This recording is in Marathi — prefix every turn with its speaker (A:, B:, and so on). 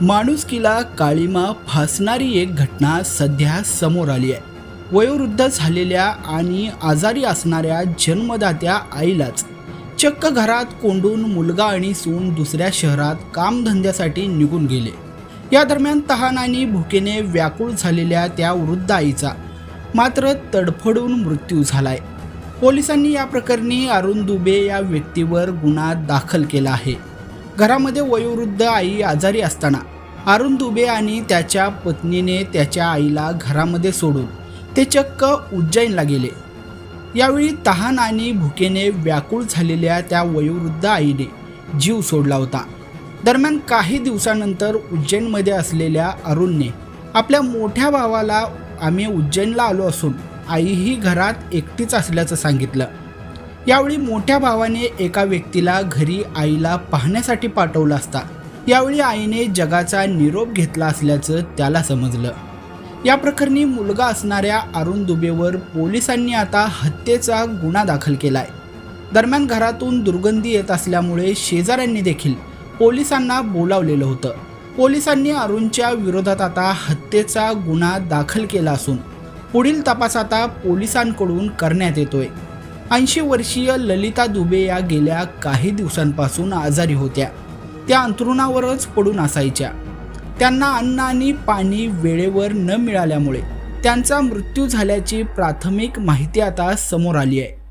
A: माणुसकीला काळीमा फासणारी एक घटना सध्या समोर आली आहे. वयोवृद्ध झालेल्या आणि आजारी असणाऱ्या जन्मदात्या आईलाच चक्क घरात कोंडून मुलगा आणि सून दुसऱ्या शहरात कामधंद्यासाठी निघून गेले. या दरम्यान तहान आणि भुकेने व्याकुळ झालेल्या त्या वृद्ध आईचा मात्र तडफडून मृत्यू झालाय. पोलिसांनी या प्रकरणी अरुण दुबे या व्यक्तीवर गुन्हा दाखल केला आहे. घरामध्ये वयोवृद्ध आई आजारी असताना अरुण दुबे आणि त्याच्या पत्नीने त्याच्या आईला घरामध्ये सोडून ते चक्क उज्जैनला गेले. यावेळी तहान आणि भुकेने व्याकुळ झालेल्या त्या वयोवृद्ध आईने जीव सोडला होता. दरम्यान काही दिवसानंतर उज्जैनमध्ये असलेल्या अरुणने आपल्या मोठ्या भावाला आम्ही उज्जैनला आलो असून आईही घरात एकटीच असल्याचं सांगितलं. यावेळी मोठ्या भावाने एका व्यक्तीला घरी आईला पाहण्यासाठी पाठवलं असता. यावेळी आईने जगाचा निरोप घेतला असल्याचं त्याला समजलं. या प्रकरणी मुलगा असणाऱ्या अरुण दुबेवर पोलिसांनी आता हत्येचा गुन्हा दाखल केलाय. दरम्यान घरातून दुर्गंधी येत असल्यामुळे शेजाऱ्यांनी देखील पोलिसांना बोलावलेलं होतं. पोलिसांनी अरुणच्या विरोधात आता हत्येचा गुन्हा दाखल केला असून पुढील तपास आता पोलिसांकडून करण्यात येतोय. ऐंशी वर्षीय ललिता दुबे या गेल्या काही दिवसांपासून आजारी होत्या. त्या अंथरुणावरच पडून असायच्या. त्यांना अन्न आणि पाणी वेळेवर न मिळाल्यामुळे त्यांचा मृत्यू झाल्याची प्राथमिक माहिती आता समोर आली आहे.